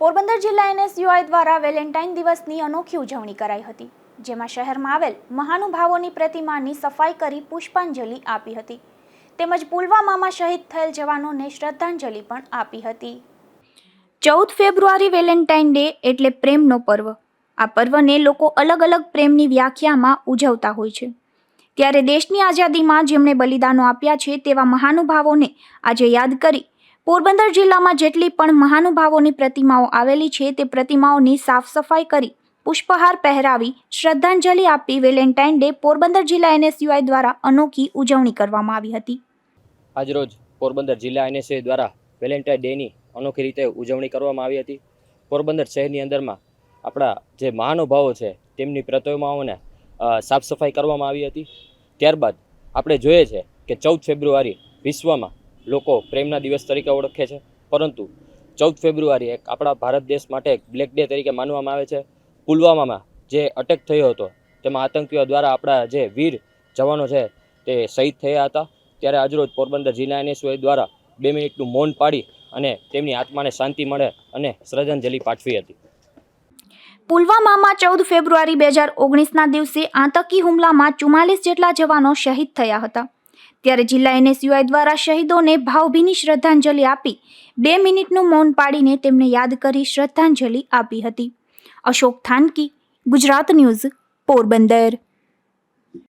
પોરબંદર જિલ્લા એનએસયુઆઈ દ્વારા વેલેન્ટાઇન દિવસની અનોખી ઉજવણી કરાઈ હતી, જેમાં શહેરમાં આવેલ મહાનુભાવોની પ્રતિમાની સફાઈ કરી પુષ્પાંજલિ આપી હતી. તેમજ પુલવામામાં શહીદ થયેલ જવાનોને શ્રદ્ધાંજલિ પણ આપી હતી. ચૌદ ફેબ્રુઆરી વેલેન્ટાઇન ડે એટલે પ્રેમનો પર્વ. આ પર્વને લોકો અલગ અલગ પ્રેમની વ્યાખ્યામાં ઉજવતા હોય છે. ત્યારે દેશની આઝાદીમાં જેમણે બલિદાનો આપ્યા છે તેવા મહાનુભાવોને આજે યાદ કરી પોરબંદર જિલ્લામાં જેટલી પણ મહાનુભાવોની પ્રતિમાઓ આવેલી છે, તે પ્રતિમાઓની સાફ સફાઈ કરી પુષ્પહાર પહેરાવી શ્રદ્ધાંજલિ આપી વેલેન્ટાઇન ડે પોરબંદર જિલ્લા એનએસયુઆઈ દ્વારા અનોખી ઉજવણી કરવામાં આવી હતી. આજરોજ પોરબંદર જિલ્લા એનએસયુઆઈ દ્વારા વેલેન્ટાઇન ડેની અનોખી રીતે ઉજવણી કરવામાં આવી હતી. પોરબંદર શહેરની અંદરમાં આપણા જે મહાનુભાવો છે, તેમની પ્રતિમાઓને સાફ સફાઈ કરવામાં આવી હતી. ત્યારબાદ આપણે જોઈએ છે કે ચૌદ ફેબ્રુઆરી વિશ્વમાં લોકો પ્રેમના દિવસ તરીકે ઓળખે છે. પરંતુ ચૌદ ફેબ્રુઆરી એક આપણા ભારત દેશ માટે બ્લેક ડે તરીકે માનવામાં આવે છે. પુલવામામાં જે અટેક થયો હતો, તેમાં આતંકીઓ દ્વારા આપણા જે વીર જવાનો છે તે શહીદ થયા હતા. ત્યારે આજરોજ પોરબંદર જિલ્લા એનએસયુઆઈ દ્વારા બે મિનિટનું મૌન પાડી અને તેમની આત્માને શાંતિ મળે અને શ્રદ્ધાંજલિ પાઠવી હતી. પુલવામામાં ચૌદ ફેબ્રુઆરી બે હજાર ઓગણીસના દિવસે આતંકી હુમલામાં ચુમ્માલીસ જેટલા જવાનો શહીદ થયા હતા. ત્યારે જિલ્લા એનએસયુઆઈ દ્વારા શહીદોને ભાવભીની શ્રદ્ધાંજલિ આપી બે મિનિટનું મૌન પાડીને તેમને યાદ કરી શ્રદ્ધાંજલિ આપી હતી. અશોક થાનકી, ગુજરાત ન્યૂઝ, પોરબંદર.